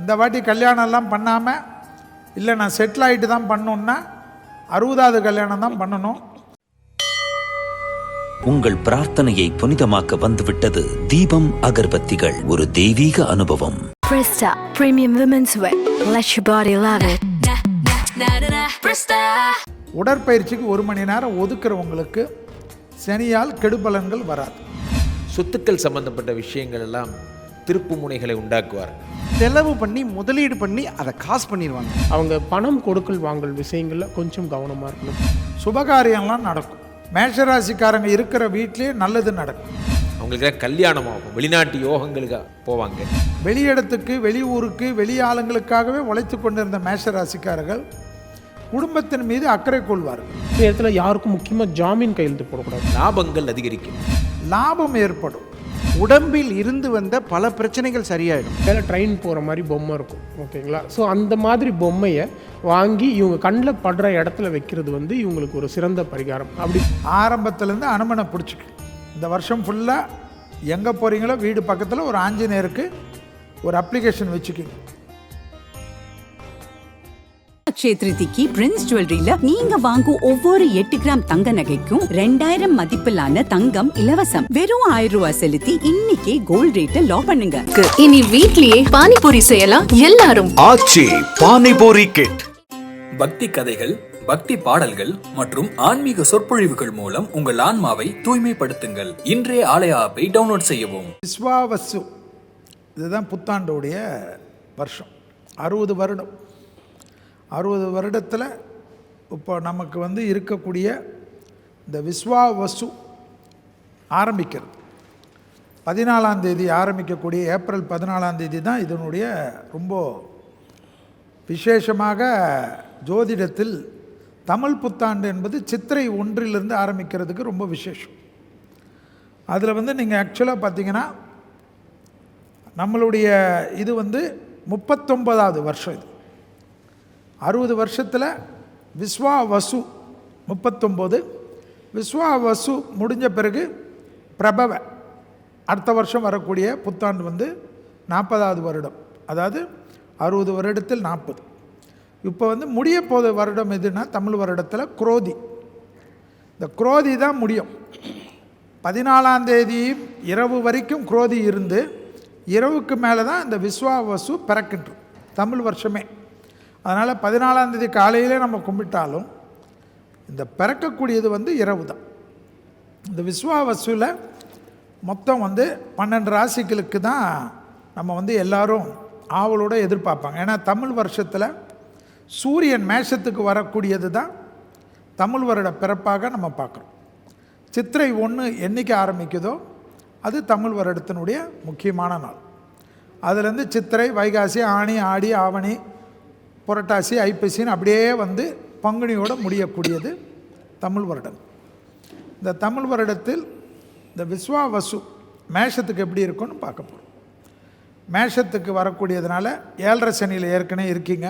இந்த வாட்டி கல்யாணம்லாம் பண்ணாமல் இல்லை நான் செட்டில் ஆகிட்டு தான் பண்ணணுன்னா அறுபதாவது கல்யாணம் தான் பண்ணணும். உங்கள் பிரார்த்தனையை புனிதமாக்க வந்துவிட்டது தீபம் அகர்பத்திகள் ஒரு தெய்வீக அனுபவம். Presta Premium Women's Wear. Let your body love it. உடற்பயிற்சிக்கு ஒரு மணி நேரம் ஒதுக்குறவங்களுக்கு சனியால் கெடுபலன்கள் வராது. சொத்துக்கள் சம்பந்தப்பட்ட விஷயங்கள் எல்லாம் திருப்பு முனைகளை உண்டாக்குவார்கள் செலவு பண்ணி முதலீடு பண்ணி அதை காசு பண்ணிடுவாங்க. அவங்க பணம் கொடுக்கல் வாங்கல் விஷயங்களில் கொஞ்சம் கவனமாக இருக்கணும். சுபகாரியம்லாம் நடக்கும். மேஷராசிக்காரங்க இருக்கிற வீட்லேயே நல்லது நடக்கும். அவங்களுக்கு கல்யாணம் ஆகும் வெளிநாட்டு யோகங்களுக்கு போவாங்க. வெளியிடத்துக்கு வெளியூருக்கு வெளி ஆளுங்களுக்காகவே உழைத்து கொண்டிருந்த மேஷராசிக்காரர்கள் குடும்பத்தின் மீது அக்கறை கொள்வார்கள். இந்த இடத்துல யாருக்கும் முக்கியமாக ஜாமீன் கையெழுத்து போடக்கூடாது. லாபங்கள் அதிகரிக்கும். லாபம் ஏற்படும். உடம்பில் இருந்து வந்த பல பிரச்சனைகள் சரியாயிடும். மேலே ட்ரெயின் போகிற மாதிரி பொம்மை இருக்கும் ஓகேங்களா? ஸோ அந்த மாதிரி பொம்மையை வாங்கி இவங்க கண்ணில் படுற இடத்துல வைக்கிறது வந்து இவங்களுக்கு ஒரு சிறந்த பரிகாரம். அப்படி ஆரம்பத்துலேருந்து அனுமனை பிடிச்சிக்கு. இந்த வருஷம் ஃபுல்லாக எங்கே போகிறீங்களோ வீடு பக்கத்தில் ஒரு ஆஞ்சநேயருக்கு ஒரு அப்ளிகேஷன் வச்சுக்கிங்க. அக்ஷய திருதிக்கு பிரின்ஸ் ஜுவல்லரியில நீங்க வாங்கும் ஒவ்வொரு எட்டு கிராம் தங்க நகைக்கும் ரெண்டாயிரம் மதிப்பிலான தங்கம் இலவசம். வெறும் ஆயிரம் ரூபாய் செலுத்தி இன்னைக்கே கோல்ட் ரேட்டை லாக் பண்ணுங்க. இனி வீட்லயே பானிபூரி செய்யலாம் எல்லாரும். ஆச்சி பானிபூரி கிட் பக்தி கதைகள் பக்தி பாடல்கள் மற்றும் ஆன்மீக சொற்பொழிவுகள் மூலம் உங்கள் ஆன்மாவை தூய்மைப்படுத்துங்கள். இன்றைய ஆலய ஆப்பை டவுன்லோட் செய்யவும். விஸ்வாவசு. இதுதான் புத்தாண்டோடைய வருஷம். அறுபது வருடம். அறுபது வருடத்தில் இப்போ நமக்கு வந்து இருக்கக்கூடிய இந்த விஸ்வா வசு ஆரம்பிக்கிறது. பதினாலாம் தேதி ஆரம்பிக்கக்கூடிய ஏப்ரல் பதினாலாம் தேதி தான் இதனுடைய ரொம்ப விசேஷமாக ஜோதிடத்தில் தமிழ் புத்தாண்டு என்பது சித்திரை ஒன்றிலிருந்து ஆரம்பிக்கிறதுக்கு ரொம்ப விசேஷம். அதில் வந்து நீங்கள் ஆக்சுவலாக பார்த்தீங்கன்னா நம்மளுடைய இது வந்து முப்பத்தொன்பதாவது வருஷம் இது. அறுபது வருஷத்தில் விஸ்வா வசு முப்பத்தொம்போது. விஸ்வா வசு முடிஞ்ச பிறகு பிரபவ. அடுத்த வருஷம் வரக்கூடிய புத்தாண்டு வந்து நாற்பதாவது வருடம். அதாவது அறுபது வருடத்தில் நாற்பது. இப்போ வந்து முடிய போத வருடம் எதுனா தமிழ் வருடத்தில் குரோதி. இந்த குரோதி தான் முடியும். பதினாலாம் தேதி இரவு வரைக்கும் குரோதி இருந்து இரவுக்கு மேலே தான் இந்த விஸ்வாவசு பிறக்கின்றோம் தமிழ் வருஷமே. அதனால் பதினாலாம் தேதி காலையிலே நம்ம கும்பிட்டாலும் இந்த பிறக்கக்கூடியது வந்து இரவு தான் இந்த விஸ்வாவசுவில் மொத்தம் வந்து பன்னெண்டு ராசிகளுக்கு தான் நம்ம வந்து எல்லாரும் ஆவலோடு எதிர்பார்ப்பாங்க. ஏன்னா தமிழ் வருஷத்தில் சூரியன் மேஷத்துக்கு வரக்கூடியது தான் தமிழ் வருட பிறப்பாக நம்ம பார்க்குறோம். சித்திரை ஒன்று என்றைக்கு ஆரம்பிக்குதோ அது தமிழ் வருடத்தினுடைய முக்கியமான நாள். அதுலேருந்து சித்திரை வைகாசி ஆணி ஆடி ஆவணி புரட்டாசி ஐப்பசின்னு அப்படியே வந்து பங்குனியோடு முடியக்கூடியது தமிழ் வருடம். இந்த தமிழ் வருடத்தில் இந்த விஸ்வாவசு மேஷத்துக்கு எப்படி இருக்கும்னு பார்க்க போகிறோம் மேஷத்துக்கு வரக்கூடியதுனால ஏழரை சனியில் ஏற்கனவே இருக்கீங்க.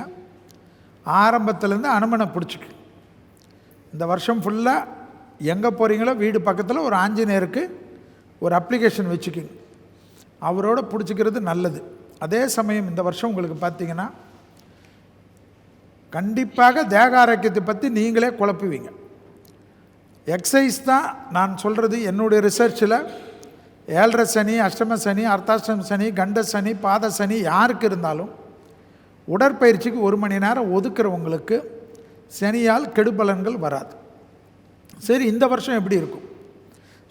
ஆரம்பத்துலேருந்து அனுமனை பிடிச்சிக்கு இந்த வருஷம் ஃபுல்லாக எங்கே போகிறீங்களோ வீடு பக்கத்தில் ஒரு ஆஞ்சநேயருக்கு ஒரு அப்ளிகேஷன் வச்சுக்கிங்க அவரோட பிடிச்சிக்கிறது நல்லது. அதே சமயம் இந்த வருஷம் உங்களுக்கு பார்த்திங்கன்னா கண்டிப்பாக தேக ஆரோக்கியத்தை பற்றி நீங்களே குழப்புவீங்க. எக்ஸசைஸ் தான் நான் சொல்கிறது என்னுடைய ரிசர்ச்சில் ஏழரை சனி அஷ்டம சனி அர்த்தாஷ்டம சனி கண்ட சனி பாத சனி யாருக்கு இருந்தாலும் உடற்பயிற்சிக்கு ஒரு மணி நேரம் ஒதுக்குறவங்களுக்கு சனியால் கெடுபலன்கள் வராது. சரி இந்த வருஷம் எப்படி இருக்கும்?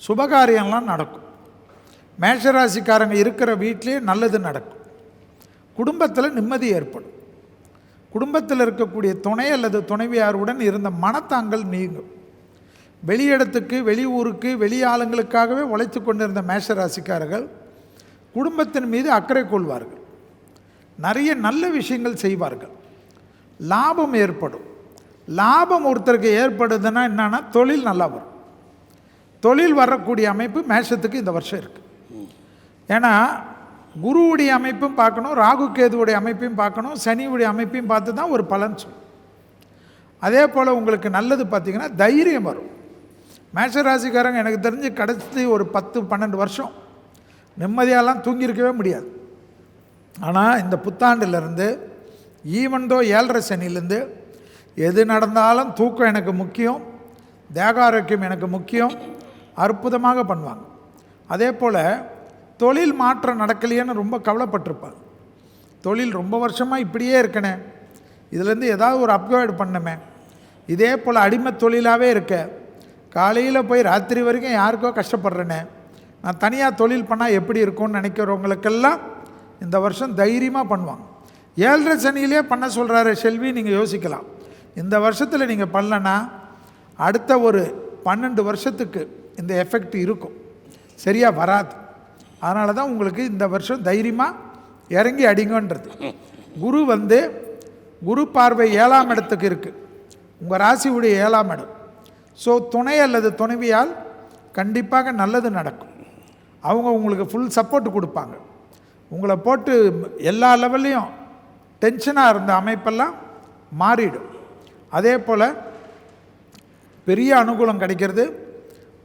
சுபகாரியம்லாம் நடக்கும். மேஷராசிக்காரங்க இருக்கிற வீட்லேயே நல்லது நடக்கும். குடும்பத்தில் நிம்மதி ஏற்படும். குடும்பத்தில் இருக்கக்கூடிய துணை அல்லது துணைவியாருடன் இருந்த மனத்தாங்கல் நீங்கும். வெளியிடத்துக்கு வெளியூருக்கு வெளி ஆளுங்களுக்காகவே உழைத்து கொண்டிருந்த மேஷராசிக்காரர்கள் குடும்பத்தின் மீது அக்கறை கொள்வார்கள். நிறைய நல்ல விஷயங்கள் செய்வார்கள். லாபம் ஏற்படும். லாபம் ஒருத்தருக்கு ஏற்படுதுன்னா என்னன்னா தொழில் நல்லா வரும். தொழில் வரக்கூடிய அமைப்பு மேஷத்துக்கு இந்த வருஷம் இருக்குது ஏன்னா குருவுடைய அமைப்பும் பார்க்கணும் ராகு கேதுவுடைய அமைப்பையும் பார்க்கணும் சனியுடைய அமைப்பையும் பார்த்து தான் ஒரு பலன் சொல்லும். அதே போல் உங்களுக்கு நல்லது பார்த்திங்கன்னா தைரியம் வரும். மேஷராசிக்காரங்க எனக்கு தெரிஞ்சு கடைசி ஒரு பத்து பன்னெண்டு வருஷம் நிம்மதியாலாம் தூங்கியிருக்கவே முடியாது. ஆனால் இந்த புத்தாண்டிலிருந்து ஈவன்தோ ஏழரை சனிலேருந்து எது நடந்தாலும் தூக்கம் எனக்கு முக்கியம் தேகாரோக்கியம் எனக்கு முக்கியம் அற்புதமாக பண்ணுவாங்க. அதே போல் தொழில் மாற்றம் நடக்கலையேன்னு ரொம்ப கவலைப்பட்டிருப்பாள் தொழில் ரொம்ப வருஷமாக இப்படியே இருக்கணே. இதுலேருந்து ஏதாவது ஒரு அப்கிரேட் பண்ணமே. இதே போல் அடிமை தொழிலாகவே இருக்க. காலையில் போய் ராத்திரி வரைக்கும் யாருக்கோ கஷ்டப்படுறேனே. நான் தனியாக தொழில் பண்ணால் எப்படி இருக்கும்னு நினைக்கிறவங்களுக்கெல்லாம் இந்த வருஷம் தைரியமாக பண்ணுவாங்க. ஏழரை சனியிலே பண்ண சொல்கிறாரு செல்வி நீங்கள் யோசிக்கலாம். இந்த வருஷத்தில் நீங்கள் பண்ணலன்னா அடுத்த ஒரு பன்னெண்டு வருஷத்துக்கு இந்த எஃபெக்ட் இருக்கும். சரியாக வராது. அதனால தான் உங்களுக்கு இந்த வருஷம் தைரியமாக இறங்கி அடிங்கன்றது. குரு வந்து குரு பார்வை ஏழாம் இடத்துக்கு இருக்குது உங்கள் ராசியுடைய ஏழாம் இடம். ஸோ துணை அல்லது துணைவியால் கண்டிப்பாக நல்லது நடக்கும். அவங்க உங்களுக்கு ஃபுல் சப்போர்ட் கொடுப்பாங்க. உங்களை போட்டு எல்லா லெவல்லையும் டென்ஷனாக இருந்த அமைப்பெல்லாம் மாறிடும். அதே போல் பெரிய அனுகூலம் கிடைக்கிறது.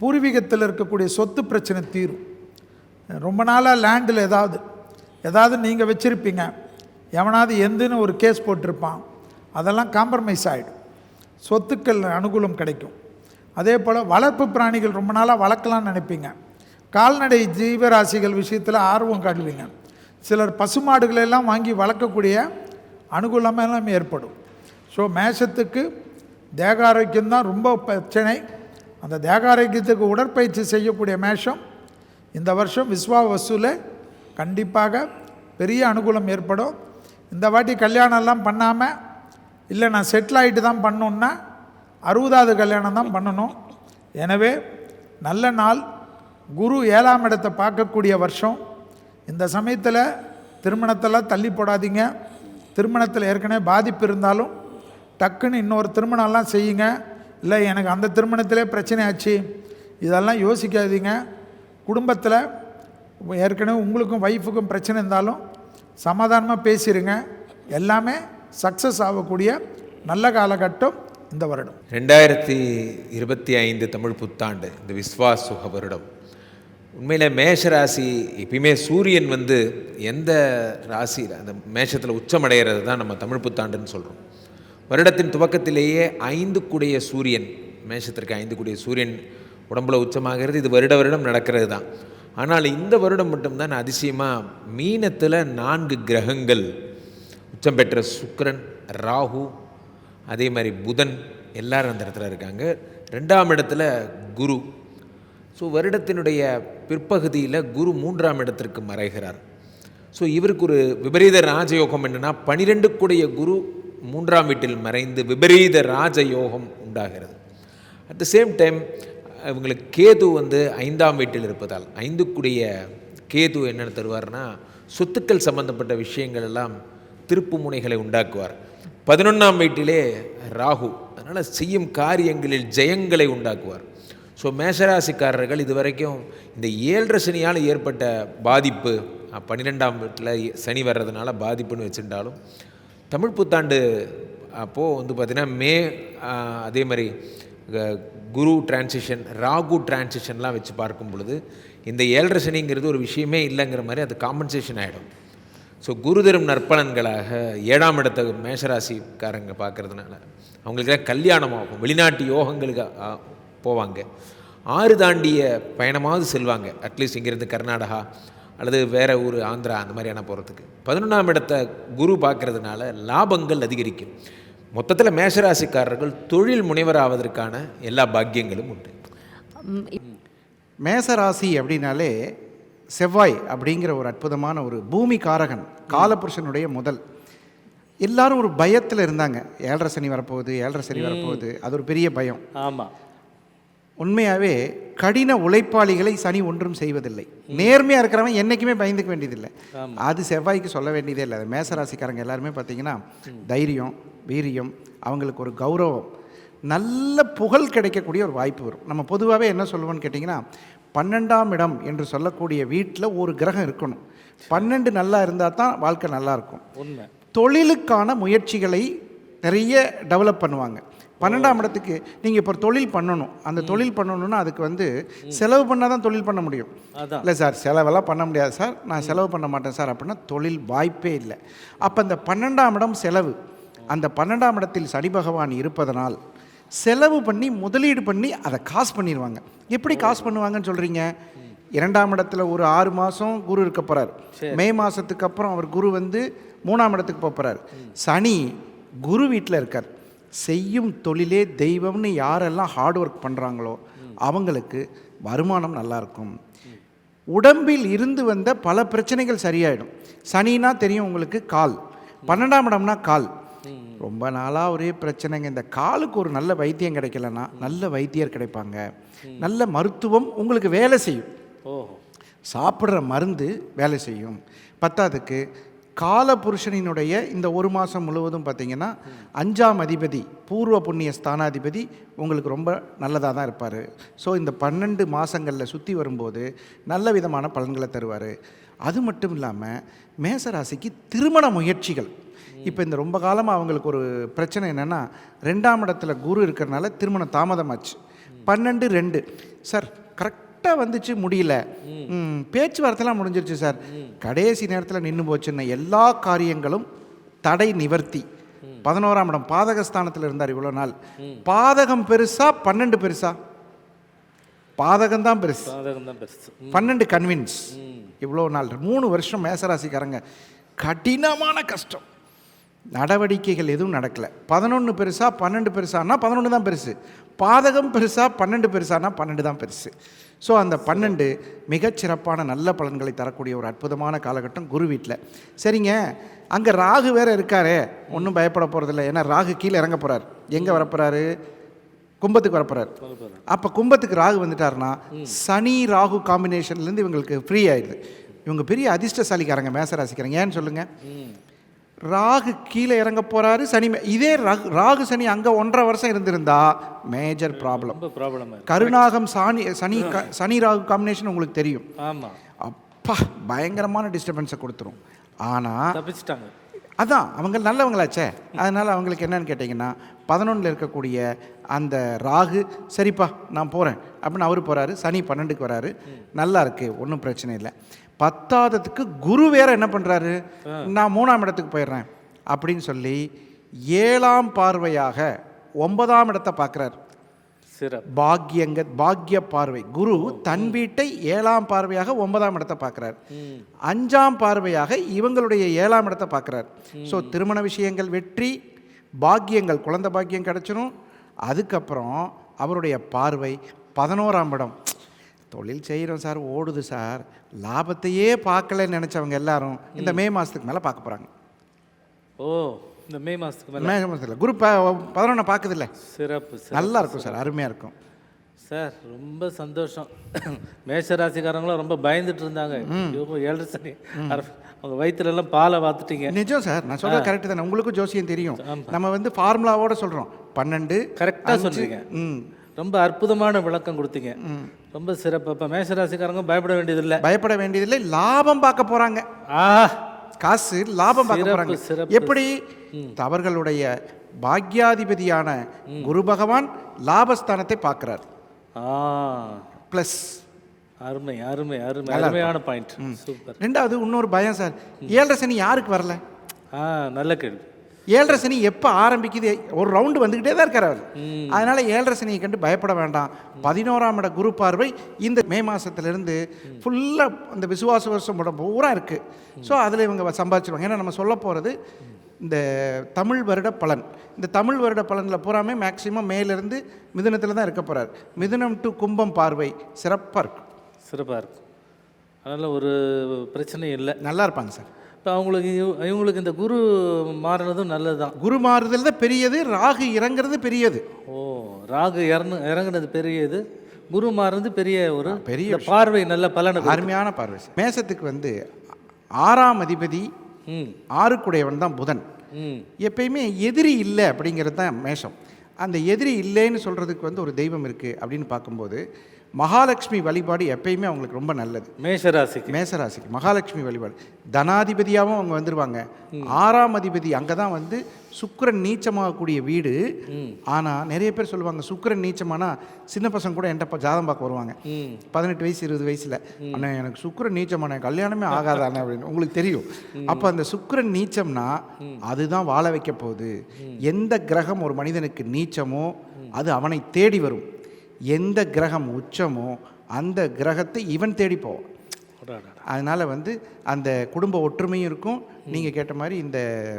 பூர்வீகத்தில் இருக்கக்கூடிய சொத்து பிரச்சனை தீரும். ரொம்ப நாளாக லேண்டில் ஏதாவது ஏதாவது நீங்கள் வச்சுருப்பீங்க. எவனாவது எந்துன்னு ஒரு கேஸ் போட்டிருப்பான். அதெல்லாம் காம்ப்ரமைஸ் ஆகிடும் சொத்துக்கள் அனுகூலம் கிடைக்கும். அதே போல் வளர்ப்பு பிராணிகள் ரொம்ப நாளாக வளர்க்கலாம்னு நினைப்பீங்க. கால்நடை ஜீவராசிகள் விஷயத்தில் ஆர்வம் காட்டுவீங்க. சிலர் பசுமாடுகளெல்லாம் வாங்கி வளர்க்கக்கூடிய அனுகூலமெல்லாம் ஏற்படும். ஸோ மேஷத்துக்கு தேக ஆரோக்கியம் தான் ரொம்ப பிரச்சனை. அந்த தேக ஆரோக்கியத்துக்கு உடற்பயிற்சி செய்யக்கூடிய மேஷம் இந்த வருஷம் விஸ்வா வசூல கண்டிப்பாக பெரிய அனுகூலம் ஏற்படும். இந்த வாட்டி கல்யாணம்லாம் பண்ணாமல் இல்லை நான் செட்டில் ஆகிட்டு தான் பண்ணணுன்னா அறுபதாவது கல்யாணம் தான் பண்ணணும். எனவே நல்ல நாள். குரு ஏழாம் இடத்தை பார்க்கக்கூடிய வருஷம். இந்த சமயத்தில் திருமணத்தெல்லாம் தள்ளி போடாதீங்க. திருமணத்தில் ஏற்கனவே பாதிப்பு இருந்தாலும் டக்குன்னு இன்னொரு திருமணம்லாம் செய்யுங்க. இல்லை எனக்கு அந்த திருமணத்திலே பிரச்சனை ஆச்சு. இதெல்லாம் யோசிக்காதீங்க. குடும்பத்தில் ஏற்கனவே உங்களுக்கும் ஒய்ஃபுக்கும் பிரச்சனை இருந்தாலும் சமாதானமாக பேசிடுங்க எல்லாமே சக்ஸஸ் ஆகக்கூடிய நல்ல காலகட்டம் இந்த வருடம். ரெண்டாயிரத்தி இருபத்தி ஐந்து தமிழ் புத்தாண்டு இந்த விஸ்வாசுக வருடம். உண்மையில் மேஷ ராசி எப்பயுமே சூரியன் வந்து எந்த ராசியில் அந்த மேஷத்தில் உச்சமடைகிறது தான் நம்ம தமிழ் புத்தாண்டுன்னு சொல்கிறோம் வருடத்தின் துவக்கத்திலேயே ஐந்து கூடிய சூரியன் மேஷத்திற்கு ஐந்து கூடிய சூரியன் உடம்புல உச்சமாகிறது இது வருட வருடம் நடக்கிறது தான். ஆனால் இந்த வருடம் மட்டும்தான் அதிசயமாக மீனத்தில் நான்கு கிரகங்கள். உச்சம் பெற்ற சுக்கரன் ராகு அதே மாதிரி புதன் எல்லாரும் அந்த இடத்துல இருக்காங்க. ரெண்டாம் இடத்துல குரு. ஸோ வருடத்தினுடைய பிற்பகுதியில் குரு மூன்றாம் இடத்திற்கு மறைகிறார். ஸோ இவருக்கு ஒரு விபரீத ராஜயோகம் என்னென்னா பனிரெண்டுக்குடைய குரு மூன்றாம் வீட்டில் மறைந்து விபரீத ராஜயோகம் உண்டாகிறது. அட் த சேம் டைம் இவங்களுக்கு கேது வந்து ஐந்தாம் வீட்டில் இருப்பதால் ஐந்துக்குடைய கேது என்னென்னு தருவார்னா சொத்துக்கள் சம்பந்தப்பட்ட விஷயங்கள் எல்லாம் திருப்பு முனைகளை உண்டாக்குவார். பதினொன்றாம் வீட்டிலே ராகு. அதனால் செய்யும் காரியங்களில் ஜெயங்களை உண்டாக்குவார். ஸோ மேஷராசிக்காரர்கள் இதுவரைக்கும் இந்த ஏழரை சனியால் ஏற்பட்ட பாதிப்பு பன்னிரெண்டாம் வீட்டில் சனி வர்றதுனால பாதிப்புன்னு வச்சுட்டாலும் தமிழ் புத்தாண்டு அப்போது வந்து பார்த்திங்கன்னா மே அதே மாதிரி குரு டிரான்சிஷன் ராகு டிரான்சிஷன்லாம் வச்சு பார்க்கும் பொழுது இந்த ஏழரை சனிங்கிறது ஒரு விஷயமே இல்லைங்கிற மாதிரி அது காம்பன்சேஷன் ஆகிடும் ஸோ குருதரும் நற்பலன்களாக ஏழாம் இடத்த மேஷராசிக்காரங்க பார்க்கறதுனால அவங்களுக்குலாம் கல்யாணம் ஆகும் வெளிநாட்டு யோகங்களுக்கு போவாங்க. ஆறு தாண்டிய பயணமாவது செல்வாங்க அட்லீஸ்ட் இங்கேருந்து கர்நாடகா அல்லது வேறு ஊர் ஆந்திரா அந்த மாதிரியான போகிறதுக்கு பதினொன்றாம் இடத்த குரு பார்க்குறதுனால லாபங்கள் அதிகரிக்கும். மொத்தத்தில் மேஷராசிக்காரர்கள் தொழில் முனைவராவதற்கான எல்லா பாக்கியங்களும் உண்டு. மேசராசி அப்படின்னாலே செவ்வாய் அப்படிங்கிற ஒரு அற்புதமான ஒரு பூமி காரகன் காலபுருஷனுடைய முதல். எல்லாரும் ஒரு பயத்தில் இருந்தாங்க. ஏழரை சனி வரப்போகுது ஏழரை சனி வரப்போகுது அது ஒரு பெரிய பயம். ஆமாம் உண்மையாகவே கடின உழைப்பாளிகளை சனி ஒன்றும் செய்வதில்லை. நேர்மையாக இருக்கிறவன் என்றைக்குமே பயந்துக்க வேண்டியதில்லை. அது செவ்வாய்க்கு சொல்ல வேண்டியதே இல்லை. அது மேசராசிக்காரங்க எல்லாருமே பார்த்தீங்கன்னா தைரியம் வீரியம் அவங்களுக்கு ஒரு கௌரவம் நல்ல புகழ் கிடைக்கக்கூடிய ஒரு வாய்ப்பு வரும். நம்ம பொதுவாகவே என்ன சொல்லுவோம்னு கேட்டிங்கன்னா பன்னெண்டாம் இடம் என்று சொல்லக்கூடிய வீட்டில் ஒரு கிரகம் இருக்கணும். பன்னெண்டு நல்லா இருந்தால் தான் வாழ்க்கை நல்லா இருக்கும். உண்மை. தொழிலுக்கான முயற்சிகளை நிறைய டெவலப் பண்ணுவாங்க. பன்னெண்டாம் இடத்துக்கு நீங்கள் இப்போ தொழில் பண்ணணும். அந்த தொழில் பண்ணணும்னா அதுக்கு வந்து செலவு பண்ணால் தான் தொழில் பண்ண முடியும். இல்லை சார் செலவெல்லாம் பண்ண முடியாது சார். நான் செலவு பண்ண மாட்டேன் சார். அப்படின்னா தொழில் வாய்ப்பே இல்லை. அப்போ இந்த பன்னெண்டாம் இடம் செலவு. அந்த பன்னெண்டாம் இடத்தில் சனி பகவான் இருப்பதனால் செலவு பண்ணி முதலீடு பண்ணி அதை காசு பண்ணிடுவாங்க எப்படி காசு பண்ணுவாங்கன்னு சொல்கிறீங்க இரண்டாம் இடத்துல ஒரு ஆறு மாதம் குரு இருக்க போகிறார் மே மாதத்துக்கு அப்புறம் அவர் குரு வந்து மூணாம் இடத்துக்கு போக போகிறார் சனி குரு வீட்டில் இருக்கார். செய்யும் தொழிலே தெய்வம்னு யாரெல்லாம் ஹார்ட் ஒர்க் பண்ணுறாங்களோ அவங்களுக்கு வருமானம் நல்லா இருக்கும். உடம்பில் இருந்து வந்த பல பிரச்சனைகள் சரியாயிடும். சனினா தெரியும் உங்களுக்கு கால். பன்னெண்டாம் இடம்னா கால். ரொம்ப நாளாக ஒரே பிரச்சனைங்க. இந்த காலுக்கு ஒரு நல்ல வைத்தியம் கிடைக்கலன்னா நல்ல வைத்தியர் கிடைப்பாங்க. நல்ல மருத்துவம் உங்களுக்கு வேலை செய்யும். சாப்பிட்ற மருந்து வேலை செய்யும். பத்தாவதுக்கு காலபுருஷனினுடைய இந்த ஒரு மாதம் முழுவதும் பார்த்தீங்கன்னா அஞ்சாம் அதிபதி பூர்வ புண்ணிய ஸ்தானாதிபதி உங்களுக்கு ரொம்ப நல்லதாக தான் இருப்பார். ஸோ இந்த பன்னெண்டு மாதங்களில் சுற்றி வரும்போது நல்ல விதமான பலன்களை தருவார். அது மட்டும் இல்லாமல் மேசராசிக்கு திருமண முயற்சிகள். இப்போ இந்த ரொம்ப காலமாக அவங்களுக்கு ஒரு பிரச்சனை என்னென்னா ரெண்டாம் இடத்துல குரு இருக்கிறனால திருமணம் தாமதமாச்சு. பன்னெண்டு ரெண்டு. சார் கரெக்டாக வந்துச்சு முடியல. பேச்சுவார்த்தைலாம் முடிஞ்சிருச்சு சார். கடைசி நேரத்தில் நின்று போச்சுன்னு எல்லா காரியங்களும் தடை நிவர்த்தி. பதினோராம் இடம் பாதகஸ்தானத்தில் இருந்தார் இவ்வளோ நாள். பாதகம் பெருசா பன்னெண்டு பெருசா? பாதகம் தான் பெருசு. பன்னெண்டு கன்வின்ஸ் இவ்வளோ நாள் மூணு வருஷம் மேசராசிக்காரங்க. கடினமான கஷ்டம். நடவடிக்கைகள் எதுவும் நடக்கலை. பதினொன்று பெருசா பன்னெண்டு பெருசானா பதினொன்று தான் பெருசு. பாதகம் பெருசா பன்னெண்டு பெருசானா பன்னெண்டு தான் பெருசு. ஸோ அந்த பன்னெண்டு மிகச்சிறப்பான நல்ல பலன்களை தரக்கூடிய ஒரு அற்புதமான காலகட்டம் குரு வீட்டில் சரிங்க? அங்கே ராகு வேறு இருக்காரே. ஒன்றும் பயப்பட போகிறதில்ல ஏன்னா ராகு கீழே இறங்க போகிறார் எங்கே வரப்போகிறாரு கும்பத்துக்கு வரப்போகிறார் அப்போ கும்பத்துக்கு ராகு வந்துட்டாருன்னா சனி ராகு காம்பினேஷன்லேருந்து இவங்களுக்கு ஃப்ரீ ஆயிடுது. இவங்க பெரிய அதிர்ஷ்டசாலிக்காரங்க மேசராசிக்காரங்க. ஏன்னு சொல்லுங்கள் ராகு கீழே இறங்க போகிறாரு சனி இதே ராகு ராகு சனி அங்கே ஒன்றரை வருஷம் இருந்திருந்தா மேஜர் ப்ராப்ளம் இருக்கு. கருணாகம் சாணி சனி சனி ராகு காம்பினேஷன் உங்களுக்கு தெரியும். ஆமாம் அப்பா பயங்கரமான டிஸ்டர்பன்ஸை கொடுத்துரும். ஆனால் தப்பிச்சிட்டாங்க. அதான் அவங்க நல்லவங்களாச்சே. அதனால் அவங்களுக்கு என்னன்னு கேட்டிங்கன்னா பதினொன்றில் இருக்கக்கூடிய அந்த ராகு சரிப்பா நான் போகிறேன் அப்படின்னு அவர் போகிறாரு சனி பன்னெண்டுக்கு வராரு. நல்லா இருக்கு ஒன்றும் பிரச்சனை இல்லை. பத்தாவதுக்கு குரு வேற என்ன பண்ணுறாரு நான் மூணாம் இடத்துக்கு போயிடுறேன். அப்படின்னு சொல்லி ஏழாம் பார்வையாக ஒன்பதாம் இடத்தை பார்க்குறாரு. பாக்யங்க பாக்ய பார்வை. குரு தன் வீட்டை ஏழாம் பார்வையாக ஒன்பதாம் இடத்தை பார்க்குறார். அஞ்சாம் பார்வையாக இவங்களுடைய ஏழாம் இடத்தை பார்க்குறார். ஸோ திருமண விஷயங்கள் வெற்றி பாக்கியங்கள் குழந்தை பாக்கியம் கிடச்சிரும். அதுக்கப்புறம் அவருடைய பார்வை பதினோராம் இடம். தொழில் செய்கிறோம் சார் ஓடுது சார். லாபத்தையே பார்க்கலன்னு நினச்சவங்க எல்லாரும் இந்த மே. மாதத்துக்கு மேலே பார்க்க போகிறாங்க ஓ இந்த மே மாதத்துக்கு மேலே? மே மாதத்தில் குரு ப பதினொன்றை பார்க்குதில்ல? சிறப்பு. நல்லா இருக்கும் சார் அருமையாக இருக்கும். சார் ரொம்ப சந்தோஷம். மேஷ ராசிக்காரங்களும் ரொம்ப பயந்துட்டு இருந்தாங்க. ஏழரை சனி. அவங்க வயித்துல எல்லாம் பாலை பார்த்துட்டீங்க நிஜம் சார் நான் சொல்றது கரெக்ட் தானே. உங்களுக்கும் ஜோசியம் தெரியும். நம்ம வந்து ஃபார்முலாவோட சொல்றோம். பன்னெண்டு கரெக்டாக சொல்றீங்க. ம். ரொம்ப அற்புதமான விளக்கம் கொடுத்தீங்க. ரொம்ப சிறப்பு. இப்போ மேஷ ராசிக்காரங்க பயப்பட வேண்டியதில்லை. பயப்பட வேண்டியதில்லை. லாபம் பார்க்க போறாங்க. ஆ. காசு லாபம் பார்க்க சிறப்பு. எப்படி? அவர்களுடைய பாக்யாதிபதியான குரு பகவான் லாபஸ்தானத்தை பார்க்கிறார். ஆ. ப்ளஸ் அருமை அருமை அருமை. அருமையான பாயிண்ட் சூப்பர். ரெண்டாவது இன்னொரு பயம் சார். ஏழரை சனி யாருக்கு வரல? ஆ நல்ல கேள்வி. ஏழரை சனி எப்போ ஆரம்பிக்குது? ஒரு ரவுண்டு வந்துக்கிட்டே தான் இருக்கார் அவர். அதனால ஏழரை சனியை கண்டு பயப்பட வேண்டாம். பதினோராம் இட குரு பார்வை இந்த மே மாதத்துலேருந்து ஃபுல்லாக அந்த விசுவாச வருஷம் பூரா இருக்குது ஸோ அதில் இவங்க சம்பாதிச்சிருவாங்க. ஏன்னா நம்ம சொல்ல போகிறது இந்த தமிழ் வருட பலன். இந்த தமிழ் வருட பலனில் பூராமே மேக்சிமம் மேலேருந்து மிதுனத்தில் தான் இருக்க போகிறார் மிதுனம் டு கும்பம் பார்வை. சிறப்பாக இருக்கும் சிறப்பாக இருக்கும் அதனால் ஒரு பிரச்சனையும் இல்லை. நல்லா இருப்பாங்க சார். இப்போ அவங்களுக்கு இவ- இவங்களுக்கு இந்த குரு மாறினதும் நல்லது தான் குரு மாறுதல் தான் பெரியது ராகு இறங்குறது பெரியது. ஓ ராகு இறந்து இறங்குனது பெரியது குரு மாறுனது பெரிய ஒரு பெரிய பார்வை நல்ல பலனை. அருமையான பார்வை. மேசத்துக்கு வந்து ஆறாம் அதிபதி ஆறுக்குடையவன் தான் புதன். ம். எப்பயுமே எதிரி இல்லை அப்படிங்கிறது தான் மேஷம். அந்த எதிரி இல்லைன்னு சொல்கிறதுக்கு வந்து ஒரு தெய்வம் இருக்குது அப்படின்னு பார்க்கும்போது மகாலட்சுமி வழிபாடு எப்பயுமே அவங்களுக்கு ரொம்ப நல்லது. மேஷராசிக்கு. மேசராசிக்கு மகாலட்சுமி வழிபாடு. தனாதிபதியாகவும் அவங்க வந்துருவாங்க. ஆறாம் அதிபதி அங்கே தான் வந்து சுக்கிரன் நீச்சமாகக்கூடிய வீடு. ஆனால் நிறைய பேர் சொல்லுவாங்க சுக்கிரன் நீச்சமானா சின்ன பசங்க கூட என்கிட்ட ஜாதகம் பார்க்க வருவாங்க. பதினெட்டு வயசு இருபது வயசில். அண்ணா எனக்கு சுக்கிரன் நீச்சமான கல்யாணமே ஆகாதானே அப்படின்னு உங்களுக்கு தெரியும். அப்போ அந்த சுக்கிரன் நீச்சம்னா அதுதான் வாழ வைக்க போகுது. எந்த கிரகம் ஒரு மனிதனுக்கு நீச்சமோ அது அவனை தேடி வரும். எந்த கிரகம் உச்சமோ அந்த கிரகத்தை இவன் தேடி போவான் அதனால் வந்து அந்த குடும்ப ஒற்றுமையும் இருக்கும். நீங்கள் கேட்ட மாதிரி இந்த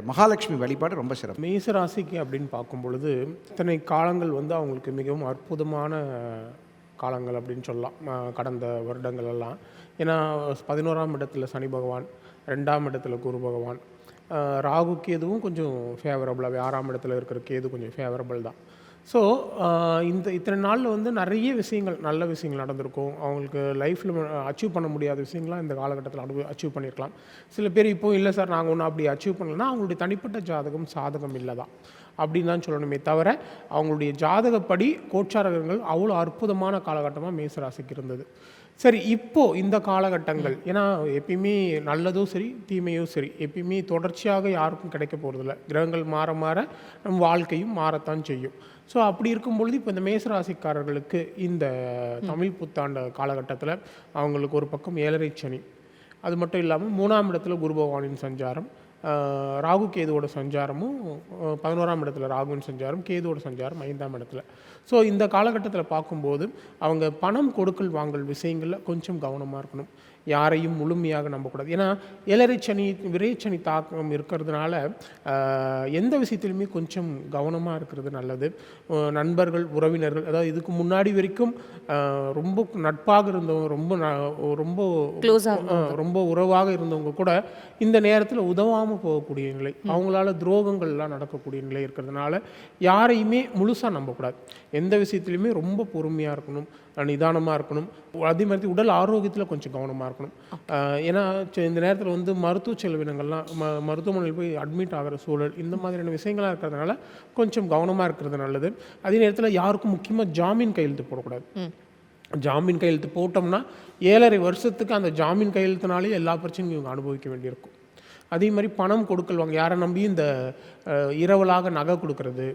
மகாலட்சுமி வழிபாடு ரொம்ப சிறப்பு. மேச ராசிக்கு அப்படின்னு பார்க்கும் பொழுது இத்தனை காலங்கள் வந்து அவங்களுக்கு மிகவும் அற்புதமான காலங்கள் அப்படின்னு சொல்லலாம். கடந்த வருடங்கள் எல்லாம். ஏன்னா பதினோராம் இடத்துல சனி பகவான் ரெண்டாம் இடத்துல குரு பகவான். ராகு கேதுவும் கொஞ்சம் ஃபேவரபுளாகவே ஆறாம் இடத்துல இருக்கிற கேது கொஞ்சம் ஃபேவரபிள் தான். ஸோ uh, இந்த இத்தனை நாளில் வந்து நிறைய விஷயங்கள் நல்ல விஷயங்கள் நடந்திருக்கும். அவங்களுக்கு லைஃப்பில் அச்சீவ் பண்ண முடியாத விஷயங்கள்லாம் இந்த காலகட்டத்தில் அனுபவி அச்சீவ் பண்ணியிருக்கலாம் சில பேர் இப்போ இல்லை சார் நாங்கள் ஒன்றும் அப்படி அச்சீவ் பண்ணலன்னா அவங்களுடைய தனிப்பட்ட ஜாதகம் சாதகம் இல்லை தான். அப்படின்னு தான் சொல்லணுமே தவிர அவங்களுடைய ஜாதகப்படி கோச்சாரகங்கள் அவ்வளோ அற்புதமான காலகட்டமாக மேசராசிக்கு இருந்தது. சரி இப்போது இந்த காலகட்டங்கள் ஏன்னா எப்பயுமே நல்லதும் சரி தீமையும் சரி எப்பயுமே தொடர்ச்சியாக யாருக்கும் கிடைக்க போகிறதில்ல கிரகங்கள் மாற மாற நம் வாழ்க்கையும் மாறத்தான் செய்யும். ஸோ அப்படி இருக்கும் பொழுது இப்போ இந்த மேசராசிக்காரர்களுக்கு இந்த தமிழ் புத்தாண்டு காலகட்டத்தில் அவங்களுக்கு ஒரு பக்கம் ஏழரை சனி. அது மட்டும் இல்லாமல் மூணாம் இடத்துல குரு பகவானின் சஞ்சாரம் ராகு கேதுவோட சஞ்சாரமும் பதினோராம் இடத்துல ராகுவின் சஞ்சாரம் கேதுவோட சஞ்சாரம் ஐந்தாம் இடத்துல. ஸோ இந்த காலகட்டத்தில் பார்க்கும்போது அவங்க பணம் கொடுக்கல் வாங்கல் விஷயங்களில் கொஞ்சம் கவனமாக இருக்கணும். யாரையும் முழுமையாக நம்பக்கூடாது. ஏன்னா இளரைச்சனி விரைச்சனி தாக்கம் இருக்கிறதுனால எந்த விஷயத்திலுமே கொஞ்சம் கவனமாக இருக்கிறது நல்லது. நண்பர்கள் உறவினர்கள் அதாவது இதுக்கு முன்னாடி வரைக்கும் ரொம்ப நட்பாக இருந்தவங்க ரொம்ப ரொம்ப ரொம்ப உறவாக இருந்தவங்க கூட இந்த நேரத்தில் உதவாமல் போகக்கூடிய நிலை அவங்களால துரோகங்கள்லாம் நடக்கக்கூடிய நிலை இருக்கிறதுனால யாரையுமே முழுசாக நம்பக்கூடாது. எந்த விஷயத்துலையுமே ரொம்ப பொறுமையாக இருக்கணும் நிதானமாக இருக்கணும். அதே மாதிரி உடல் ஆரோக்கியத்தில் கொஞ்சம் கவனமாக இருக்கணும். ஏன்னா இந்த நேரத்தில் வந்து மருத்துவ செலவினங்கள்லாம் ம மருத்துவமனையில் போய் அட்மிட் ஆகிற சூழல் இந்த மாதிரியான விஷயங்களாக இருக்கிறதுனால கொஞ்சம் கவனமாக இருக்கிறது நல்லது. அதே நேரத்தில் யாருக்கும் முக்கியமாக ஜாமீன் கையெழுத்து போடக்கூடாது. ஜாமீன் கையெழுத்து போட்டோம்னா ஏழரை வருஷத்துக்கு அந்த ஜாமீன் கையெழுத்துனாலே எல்லா பிரச்சனையும் இவங்க அனுபவிக்க வேண்டியிருக்கும். அதே மாதிரி பணம் கொடுக்கல் வாங்க யாரை நம்பி இந்த இரவலாக நகை கொடுக்கறது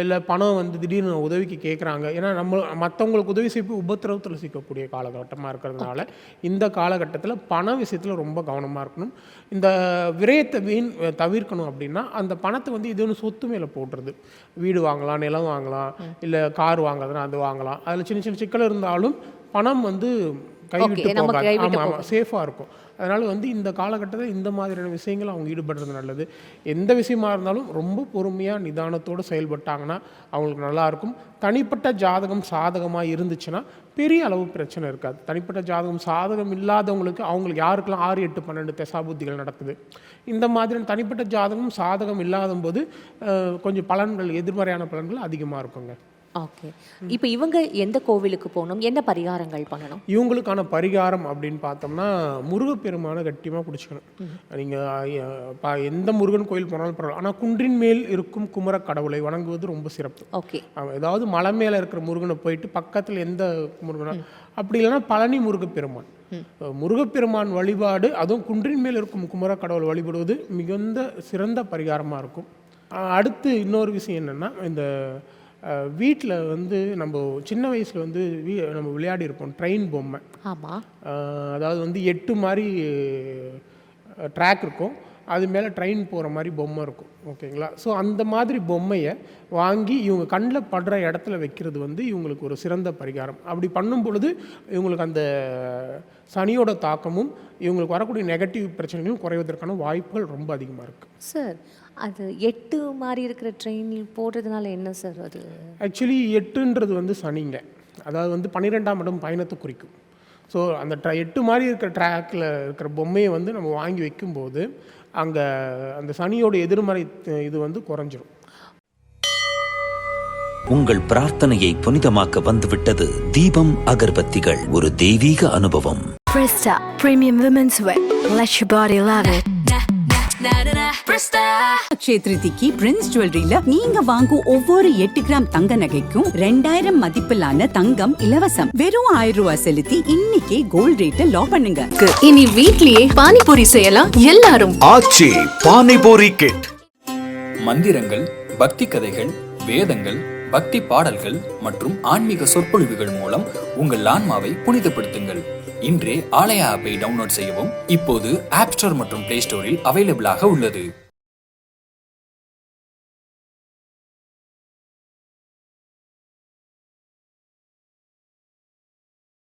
இல்லை பணம் வந்து திடீர்னு உதவிக்கு கேட்குறாங்க ஏன்னா நம்ம மற்றவங்களுக்கு உதவி செய்ய உபத்திரவத்தில் சிக்கக்கூடிய காலகட்டமாக இருக்கிறதுனால இந்த காலகட்டத்தில் பண விஷயத்தில் ரொம்ப கவனமாக இருக்கணும். இந்த விரயத்தை வீண் தவிர்க்கணும் அப்படின்னா அந்த பணத்தை வந்து இது ஒன்று சொத்து மேலே போட்டுறது. வீடு வாங்கலாம் நிலம் வாங்கலாம் இல்லை கார் வாங்குறதுனா அது வாங்கலாம். அதில் சின்ன சின்ன சிக்கல் இருந்தாலும் பணம் வந்து கைவிட்டு போகாது. ஆமாம் ஆமாம் சேஃபாக இருக்கும். அதனால் வந்து இந்த காலகட்டத்தில் இந்த மாதிரியான விஷயங்கள் அவங்க ஈடுபடுறது நல்லது. எந்த விஷயமா இருந்தாலும் ரொம்ப பொறுமையாக நிதானத்தோடு செயல்பட்டாங்கன்னா அவங்களுக்கு நல்லாயிருக்கும் தனிப்பட்ட ஜாதகம் சாதகமாக இருந்துச்சுன்னா பெரிய அளவு பிரச்சனை இருக்காது. தனிப்பட்ட ஜாதகம் சாதகம் இல்லாதவங்களுக்கு அவங்களுக்கு யாருக்கெல்லாம் ஆறு எட்டு பன்னெண்டு தசாபுத்திகள் நடக்குது? இந்த மாதிரியான தனிப்பட்ட ஜாதகம் சாதகம் இல்லாத போது அஹ், கொஞ்சம் பலன்கள் எதிர்மறையான பலன்கள் அதிகமாக இருக்குங்க. ஓகே இப்போ இவங்க எந்த கோவிலுக்கு போகணும்? என்ன பரிகாரங்கள் பண்ணணும்? இவங்களுக்கான பரிகாரம் அப்படின்னு பார்த்தோம்னா முருகப்பெருமானை கட்டியமாக பிடிச்சிக்கணும். நீங்கள் எந்த முருகன் கோயில் போனாலும் பரவாயில்ல. ஆனால் குன்றின் மேல் இருக்கும் குமர கடவுளை வணங்குவது ரொம்ப சிறப்பு. ஓகே ஏதாவது மலை மேலே இருக்கிற முருகனை போயிட்டு பக்கத்தில் எந்த முருகனா அப்படி இல்லைன்னா பழனி முருகப்பெருமான். முருகப்பெருமான் வழிபாடு அதுவும் குன்றின் மேல் இருக்கும் குமர கடவுள் வழிபடுவது மிகுந்த சிறந்த பரிகாரமாக இருக்கும். அடுத்து இன்னொரு விஷயம் என்னென்னா இந்த வீட்டில் வந்து நம்ம சின்ன வயசில் வந்து வீ நம்ம விளையாடி இருப்போம் ட்ரெயின் பொம்மை. ஆமா. அஹ் அதாவது வந்து எட்டு மாதிரி ட்ராக் இருக்கும். அது மேலே ட்ரெயின் போகிற மாதிரி பொம்மை இருக்கும். ஓகேங்களா? ஸோ அந்த மாதிரி பொம்மையை வாங்கி இவங்க கண்ணில் படுற இடத்துல வைக்கிறது வந்து இவங்களுக்கு ஒரு சிறந்த பரிகாரம். அப்படி பண்ணும் பொழுது இவங்களுக்கு அந்த சனியோட தாக்கமும் இவங்களுக்கு வரக்கூடிய நெகட்டிவ் பிரச்சனைகளும் குறைவதற்கான வாய்ப்புகள் ரொம்ப அதிகமாக இருக்குது சார் அது எட்டு மாதிரி இருக்கிற ட்ரெயின் போடுறதுனால என்ன சார் அது? ஆக்சுவலி எட்டுன்றது வந்து சனிங்க. அதாவது வந்து பன்னிரெண்டாம் இடம் பயணத்தை குறிக்கும். ஸோ அந்த ட்ர எட்டு மாதிரி இருக்கிற ட்ராக்கில் இருக்கிற பொம்மையை வந்து நம்ம வாங்கி வைக்கும்போது அங்கே அந்த சனியோட எதிர்மறை இது வந்து குறைஞ்சிரும். உங்கள் பிரார்த்தனையை புனிதமாக்க வந்துவிட்டது தீபம் அகர்பத்திகள். ஒரு தெய்வீக அனுபவம். Presta Premium Women's Wear. Let your body love it. Akshaya திருதிக்கு Prince ஜுவல்லரியில நீங்க வாங்கும் ஒவ்வொரு எட்டு கிராம் தங்க நகைக்கும் ரெண்டாயிரம் மதிப்பிலான தங்கம் இலவசம். வெறும் ஆயிரம் ரூபாய் செலுத்தி இன்னைக்கே கோல்ட் ரேட்டை லாக் பண்ணுங்க. இனி வீட்லயே பானிபூரி செய்யலாம் எல்லாரும். ஆச்சி பானிபூரி கிட் மந்திரங்கள் பக்தி கதைகள் வேதங்கள் பக்தி பாடல்கள் மற்றும் ஆன்மீக சொற்பொழிவுகள் மூலம் உங்கள் ஆன்மாவை புனிதப்படுத்துங்கள். இன்றே ஆலயா ஆப்பை டவுன்லோட் செய்யவும் இப்போது ஆப் ஸ்டோர் மற்றும் பிளே ஸ்டோரில் அவைலபிளாக உள்ளது.